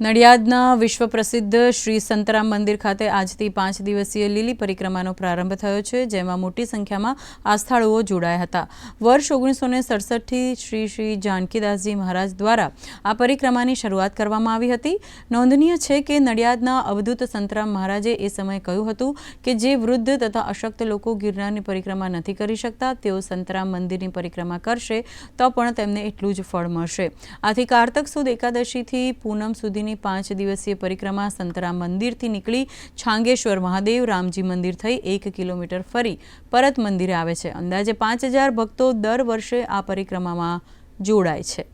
નડિયાદના વિશ્વ પ્રસિદ્ધ શ્રી સંતરામ મંદિર ખાતે આજથી પાંચ દિવસીય લીલી પરિક્રમાનો પ્રારંભ થયો છે, જેમાં મોટી સંખ્યામાં આસ્થાળુઓ જોડાયા હતા. વર્ષ ઓગણીસો ને સડસઠથી શ્રી શ્રી જાનકીદાસજી મહારાજ દ્વારા આ પરિક્રમાની શરૂઆત કરવામાં આવી હતી. નોંધનીય છે કે નડિયાદના અવધૂત સંતરામ મહારાજે એ સમયે કહ્યું હતું કે જે વૃદ્ધ તથા અશક્ત લોકો ગિરનારની પરિક્રમા નથી કરી શકતા, તેઓ સંતરામ મંદિરની પરિક્રમા કરશે તો પણ તેમને એટલું જ ફળ મળશે. આથી કારતક સુદ એકાદશીથી પૂનમ સુધીની પાંચ દિવસીય પરિક્રમા સંતરામ મંદિરથી નીકળી છાંગેશ્વર મહાદેવ રામજી મંદિર થઈ એક કિલોમીટર ફરી પરત મંદિરે આવે છે. અંદાજે પાંચ હજાર ભક્તો દર વર્ષે આ પરિક્રમામાં જોડાય છે.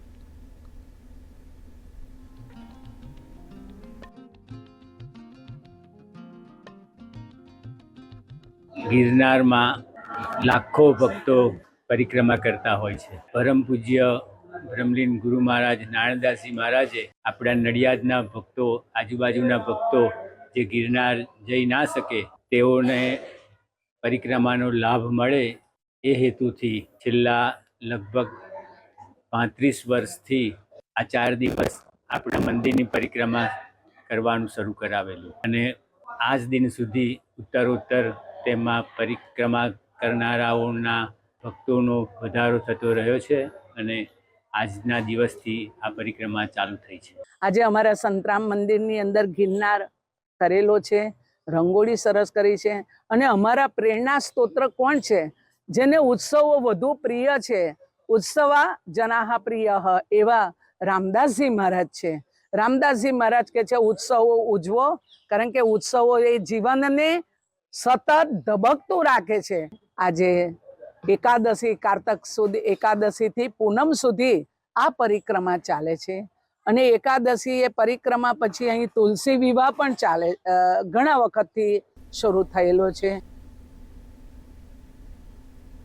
ગિરનારમાં લાખો ભક્તો પરિક્રમા કરતા હોય છે. પરમ પૂજ્ય બ્રહ્મલીન ગુરુ મહારાજ નારાયણદાસજી મહારાજે આપણા નડિયાદના ભક્તો, આજુબાજુના ભક્તો જે ગિરનાર જઈ ના શકે, તેઓને પરિક્રમાનો લાભ મળે એ હેતુથી છેલ્લા લગભગ પાંત્રીસ વર્ષથી આ ચાર દિવસ આપણા મંદિરની પરિક્રમા કરવાનું શરૂ કરાવેલું. અને આજ દિન સુધી ઉત્તરોત્તર તેમાં પરિક્રમા કરનારાઓના ભક્તોનો વધારો થતો રહ્યો છે અને આજના દિવસથી આ પરિક્રમા ચાલુ થઈ છે. આજે અમારા સંતરામ મંદિરની અંદર ગિરનાર કરેલો છે, રંગોળી સરસ કરી છે અને અમારા પ્રેરણા સ્તોત્ર કોણ છે? જેને ઉત્સવો વધુ પ્રિય છે. ઉત્સવા જનાહ પ્રિય એવા રામદાસજી મહારાજ છે. રામદાસજી મહારાજ કે છે, ઉત્સવો ઉજવો. કારણ કે ઉત્સવો એ જીવનને સતત ધબકતું રાખે છે. આજે એકાદશી, કારતક સુધી, એકાદશીથી પૂનમ સુધી આ પરિક્રમા ચાલે છે. અને એકાદશી એ પરિક્રમા પછી અહીં તુલસી વિવાહ પણ ચાલે ઘણા વખતથી શરૂ થયેલો છે.